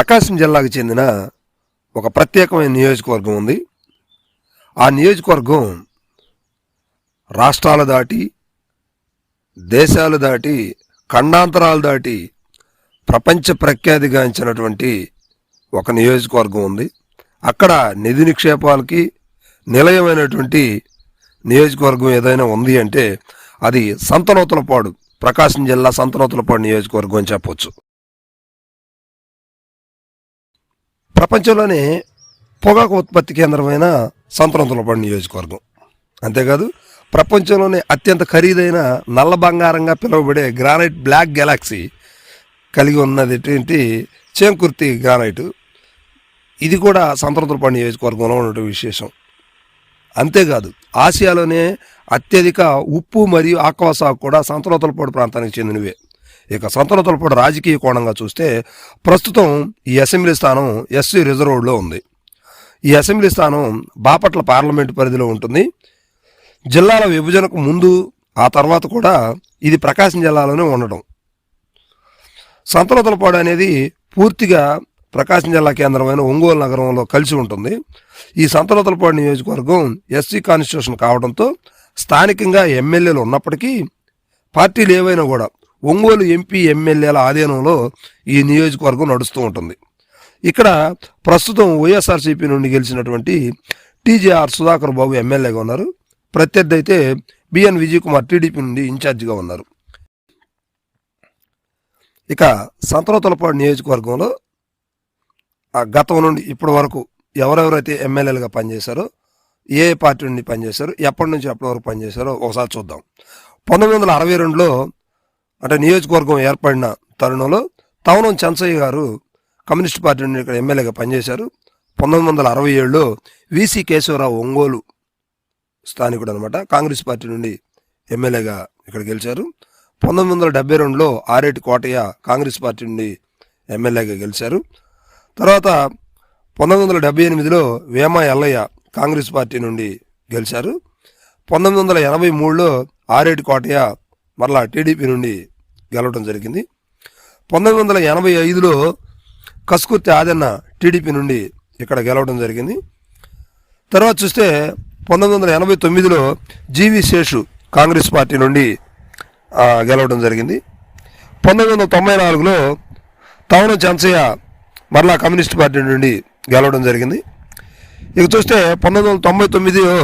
ప్రకాశం జిల్లాకు చెందిన ఒక ప్రత్యేకమైన నియోజకవర్గం ఉంది. ఆ నియోజకవర్గం రాష్ట్రాలు దాటి దేశాలు దాటి ఖండాంతరాలు దాటి ప్రపంచ ప్రఖ్యాతిగాంచినటువంటి ఒక నియోజకవర్గం ఉంది. అక్కడ నిధి నిక్షేపాలకి నిలయమైనటువంటి నియోజకవర్గం ఏదైనా ఉంది అంటే అది సంతనూతలపాడు ప్రకాశం జిల్లా సంతనూతలపాడు నియోజకవర్గం అని చెప్పొచ్చు. ప్రపంచంలోనే పొగాకు ఉత్పత్తి కేంద్రమైన సంతరంతులపాడు నియోజకవర్గం. అంతేకాదు ప్రపంచంలోనే అత్యంత ఖరీదైన నల్ల బంగారంగా పిలువబడే గ్రానైట్ బ్లాక్ గెలాక్సీ కలిగి ఉన్నది ఏంటి? చేంకుర్తి గ్రానైట్. ఇది కూడా సంతరంతులపాడు నియోజకవర్గంలో ఉన్నటువంటి విశేషం. అంతేకాదు ఆసియాలోనే అత్యధిక ఉప్పు మరియు ఆక్వాసాగు కూడా సంతరంతులపాడు ప్రాంతానికి చెందినవే. ఇక సంతనూతలపాడు రాజకీయ కోణంగా చూస్తే ప్రస్తుతం ఈ అసెంబ్లీ స్థానం ఎస్సీ రిజర్వ్డ్లో ఉంది. ఈ అసెంబ్లీ స్థానం బాపట్ల పార్లమెంటు పరిధిలో ఉంటుంది. జిల్లాల విభజనకు ముందు ఆ తర్వాత కూడా ఇది ప్రకాశం జిల్లాలోనే ఉండడం. సంతనూతలపాడు అనేది పూర్తిగా ప్రకాశం జిల్లా కేంద్రమైన ఒంగోలు నగరంలో కలిసి ఉంటుంది. ఈ సంతనూతలపాడు నియోజకవర్గం ఎస్సీ కాన్స్టిట్యూషన్ కావడంతో స్థానికంగా ఎమ్మెల్యేలు ఉన్నప్పటికీ పార్టీలు ఏవైనా కూడా ఒంగోలు ఎంపీ ఎమ్మెల్యేల ఆధీనంలో ఈ నియోజకవర్గం నడుస్తూ ఉంటుంది. ఇక్కడ ప్రస్తుతం వైఎస్ఆర్సీపీ నుండి గెలిచినటువంటి టీజేఆర్ సుధాకర్ బాబు ఎమ్మెల్యేగా ఉన్నారు. ప్రత్యర్థి అయితే బిఎన్ విజయ్ కుమార్ టీడీపీ నుండి ఇన్ఛార్జిగా ఉన్నారు. ఇక సంతనూతలపాడు నియోజకవర్గంలో ఆ గతం నుండి ఇప్పటి వరకు ఎవరెవరైతే ఎమ్మెల్యేలుగా పనిచేశారో ఏ పార్టీ నుండి పనిచేశారో ఎప్పటి నుంచి ఎప్పటి వరకు పనిచేశారో ఒకసారి చూద్దాం. పంతొమ్మిది వందల అరవై రెండులో అంటే నియోజకవర్గం ఏర్పడిన తరుణంలో తవనం చంచయ్య గారు కమ్యూనిస్ట్ పార్టీ నుండి ఇక్కడ ఎమ్మెల్యేగా పనిచేశారు. పంతొమ్మిది వందల అరవై ఏడులో విసి కేశవరావు ఒంగోలు స్థానికుడు అనమాట కాంగ్రెస్ పార్టీ నుండి ఎమ్మెల్యేగా ఇక్కడ గెలిచారు. పంతొమ్మిది వందల డెబ్బై రెండులో ఆరేటి కోటయ్య కాంగ్రెస్ పార్టీ నుండి ఎమ్మెల్యేగా గెలిచారు. తర్వాత పంతొమ్మిది వందల డెబ్బై ఎనిమిదిలో వేమ ఎల్లయ్య కాంగ్రెస్ పార్టీ నుండి గెలిచారు. పంతొమ్మిది వందల ఎనభై మూడులో ఆరేటి కోటయ్య మరలా టీడీపీ నుండి గెలవడం జరిగింది. పంతొమ్మిది వందల ఎనభై ఐదులో కసుకుర్తి ఆదన్న టీడీపీ నుండి ఇక్కడ గెలవడం జరిగింది. తర్వాత చూస్తే పంతొమ్మిది వందల ఎనభై తొమ్మిదిలో జీవి శేషు కాంగ్రెస్ పార్టీ నుండి గెలవడం జరిగింది. పంతొమ్మిది వందల తొంభై నాలుగులో తవన చంచయ్య మరలా కమ్యూనిస్ట్ పార్టీ నుండి గెలవడం జరిగింది. ఇక చూస్తే పంతొమ్మిది వందల తొంభై తొమ్మిదిలో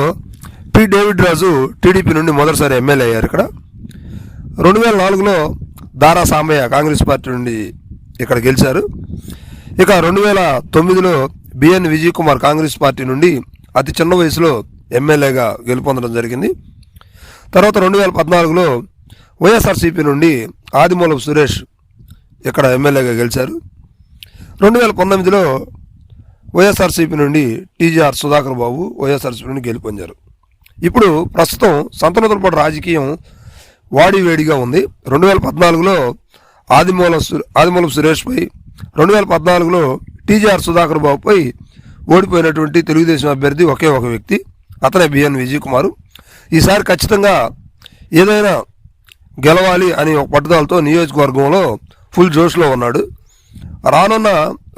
పి. డేవిడ్ రాజు టీడీపీ నుండి మొదటిసారి ఎమ్మెల్యే అయ్యారు ఇక్కడ. రెండు వేల నాలుగులో దారా సాంబయ్య కాంగ్రెస్ పార్టీ నుండి ఇక్కడ గెలిచారు. ఇక రెండు వేల తొమ్మిదిలో B N Vijay Kumar Congress party నుండి అతి చిన్న వయసులో ఎమ్మెల్యేగా గెలుపొందడం జరిగింది. తర్వాత రెండు వేల పద్నాలుగులో వైఎస్ఆర్సీపీ నుండి ఆదిమూలపు సురేష్ ఇక్కడ ఎమ్మెల్యేగా గెలిచారు. రెండు వేల పంతొమ్మిదిలో వైఎస్ఆర్సీపీ నుండి టీజీఆర్ సుధాకర్ బాబు వైఎస్ఆర్సీపీ నుండి గెలుపొందారు. ఇప్పుడు ప్రస్తుతం సంతనతులపాటు రాజకీయం వాడి వేడిగా ఉంది. రెండు వేల పద్నాలుగులో ఆదిమూల ఆదిమూలం సురేష్ సురేష్పై రెండు వేల పద్నాలుగులో టీజీఆర్ సుధాకర్ బాబుపై ఓడిపోయినటువంటి తెలుగుదేశం అభ్యర్థి ఒకే ఒక వ్యక్తి అతనే బిఎన్ విజయ్ కుమారు ఈసారి ఖచ్చితంగా ఏదైనా గెలవాలి అని ఒక పట్టుదలతో నియోజకవర్గంలో ఫుల్ జోష్లో ఉన్నాడు. రానున్న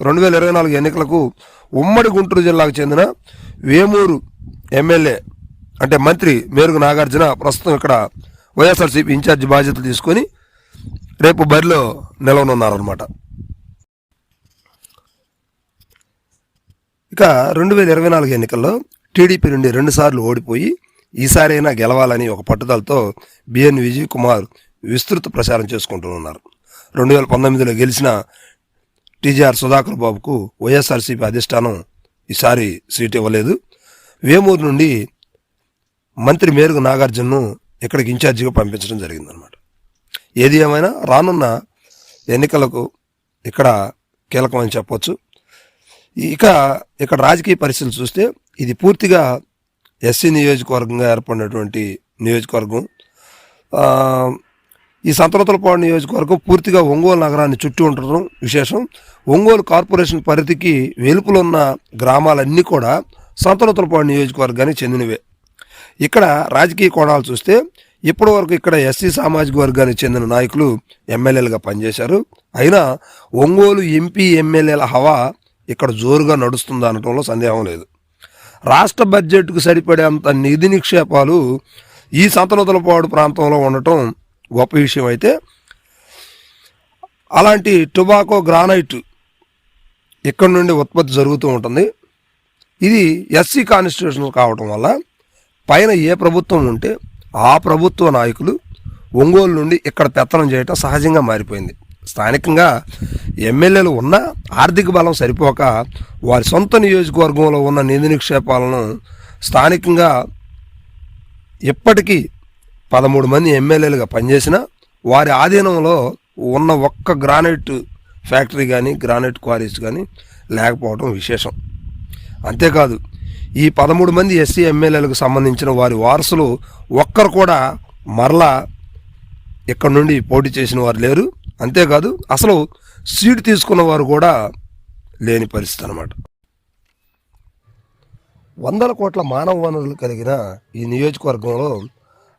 రెండు వేల ఇరవై నాలుగు ఎన్నికలకు ఉమ్మడి గుంటూరు జిల్లాకు చెందిన వేమూరు ఎమ్మెల్యే అంటే మంత్రి మేరుగు నాగార్జున ప్రస్తుతం ఇక్కడ వైఎస్ఆర్సీపీ ఇన్ఛార్జ్ బాధ్యతలు తీసుకొని రేపు బరిలో నిలవనున్నారనమాట ఇక రెండు వేల ఇరవై నాలుగు ఎన్నికల్లో టీడీపీ నుండి రెండుసార్లు ఓడిపోయి ఈసారైనా గెలవాలని ఒక పట్టుదలతో బిఎన్ విజయ్ కుమార్ విస్తృత ప్రచారం చేసుకుంటూ ఉన్నారు రెండు వేల పంతొమ్మిదిలో గెలిచిన టీజీఆర్ సుధాకర్ బాబుకు వైఎస్ఆర్సీపీ అధిష్టానం ఈసారి సీట్ ఇవ్వలేదు. వేమూరు నుండి మంత్రి మేరుగు నాగార్జునను ఇక్కడికి ఇన్ఛార్జిగా పంపించడం జరిగిందనమాట ఏది ఏమైనా రానున్న ఎన్నికలకు ఇక్కడ కీలకమని చెప్పొచ్చు. ఇక ఇక్కడ రాజకీయ పరిస్థితులు చూస్తే ఇది పూర్తిగా ఎస్సీ నియోజకవర్గంగా ఏర్పడినటువంటి నియోజకవర్గం. ఈ సంతనూతలపాడు నియోజకవర్గం పూర్తిగా ఒంగోలు నగరాన్ని చుట్టి ఉండటం విశేషం. ఒంగోలు కార్పొరేషన్ పరిధికి వెలుపులున్న గ్రామాలన్నీ కూడా సంతనూతలపాడు నియోజకవర్గానికి చెందినవే. ఇక్కడ రాజకీయ కోణాలు చూస్తే ఇప్పటి వరకు ఇక్కడ ఎస్సీ సామాజిక వర్గానికి చెందిన నాయకులు ఎమ్మెల్యేలుగా పనిచేశారు. అయినా ఒంగోలు ఎంపీ ఎమ్మెల్యేల హవా ఇక్కడ జోరుగా నడుస్తుంది అనటంలో సందేహం లేదు. రాష్ట్ర బడ్జెట్కు సరిపడేంత నిధి నిక్షేపాలు ఈ సంతనతలపాడు ప్రాంతంలో ఉండటం గొప్ప విషయం అయితే అలాంటి టొబాకో గ్రానైట్ ఇక్కడ నుండి ఉత్పత్తి జరుగుతూ ఉంటుంది. ఇది ఎస్సీ కాన్స్టిట్యూషన్ కావటం వల్ల పైన ఏ ప్రభుత్వం ఉంటే ఆ ప్రభుత్వ నాయకులు ఒంగోలు నుండి ఇక్కడ పెత్తనం చేయటం సహజంగా మారిపోయింది. స్థానికంగా ఎమ్మెల్యేలు ఉన్న ఆర్థిక బలం సరిపోక వారి సొంత నియోజకవర్గంలో ఉన్న నిధి నిక్షేపాలను స్థానికంగా ఇప్పటికీ పదమూడు మంది ఎమ్మెల్యేలుగా పనిచేసిన వారి ఆధీనంలో ఉన్న ఒక్క గ్రానైట్ ఫ్యాక్టరీ కానీ గ్రానైట్ క్వారీస్ కానీ లేకపోవడం విశేషం. అంతేకాదు ఈ పదమూడు మంది ఎస్సీ ఎమ్మెల్యేలకు సంబంధించిన వారి వారసులు ఒక్కరు కూడా మరలా ఇక్కడ నుండి పోటీ చేసిన వారు లేరు. అంతేకాదు అసలు సీటు తీసుకున్న వారు కూడా లేని పరిస్థితి అనమాట వందల కోట్ల మానవ వనరులు కలిగిన ఈ నియోజకవర్గంలో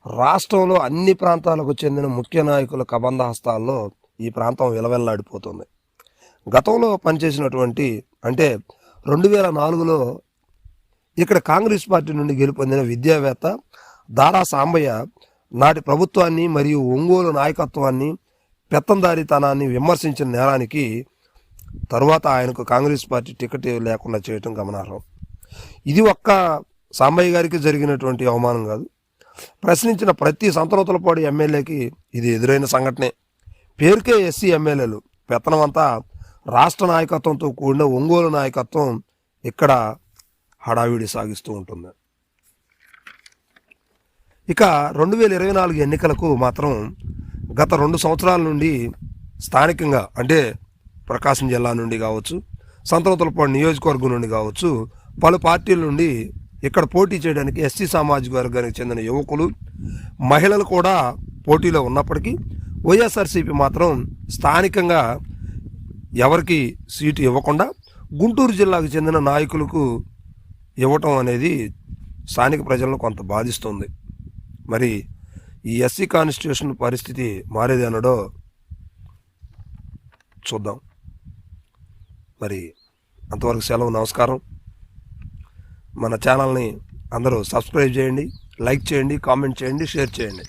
రాష్ట్రంలో అన్ని ప్రాంతాలకు చెందిన ముఖ్య నాయకుల కబంధ హస్తాల్లో ఈ ప్రాంతం విలవెల్లాడిపోతుంది. గతంలో పనిచేసినటువంటి అంటే రెండు వేల నాలుగులో ఇక్కడ కాంగ్రెస్ పార్టీ నుండి గెలుపొందిన విద్యావేత్త దారా సాంబయ్య నాటి ప్రభుత్వాన్ని మరియు ఒంగోలు నాయకత్వాన్ని పెత్తందారితనాన్ని విమర్శించిన నేరానికి తరువాత ఆయనకు కాంగ్రెస్ పార్టీ టికెట్ లేకుండా చేయటం గమనార్హం. ఇది ఒక్క సాంబయ్య గారికి జరిగినటువంటి అవమానం కాదు. ప్రశ్నించిన ప్రతి సంతనోతలపాడు ఎమ్మెల్యేకి ఇది ఎదురైన సంఘటనే. పేరుకే ఎస్సీ ఎమ్మెల్యేలు. పెత్తనమంతా రాష్ట్ర నాయకత్వంతో కూడిన ఒంగోలు నాయకత్వం ఇక్కడ హడావిడి సాగిస్తూ ఉంటుంది. ఇక రెండు వేల ఇరవై నాలుగు ఎన్నికలకు మాత్రం గత రెండు సంవత్సరాల నుండి స్థానికంగా అంటే ప్రకాశం జిల్లా నుండి కావచ్చు సంతనోతలపాడు నియోజకవర్గం నుండి కావచ్చు పలు పార్టీల నుండి ఇక్కడ పోటీ చేయడానికి ఎస్సీ సామాజిక వర్గానికి చెందిన యువకులు మహిళలు కూడా పోటీలో ఉన్నప్పటికీ వైఎస్ఆర్సీపీ మాత్రం స్థానికంగా ఎవరికి సీటు ఇవ్వకుండా గుంటూరు జిల్లాకు చెందిన నాయకులకు ఇవ్వటం అనేది స్థానిక ప్రజలను కొంత బాధిస్తుంది. మరి ఈ ఎస్సీ కాన్స్టిట్యూషన్ పరిస్థితి మారేది అనడో చూద్దాం. మరి అంతవరకు సెలవు నమస్కారం. మన ఛానల్ని అందరూ సబ్స్క్రైబ్ చేయండి లైక్ చేయండి కామెంట్ చేయండి షేర్ చేయండి.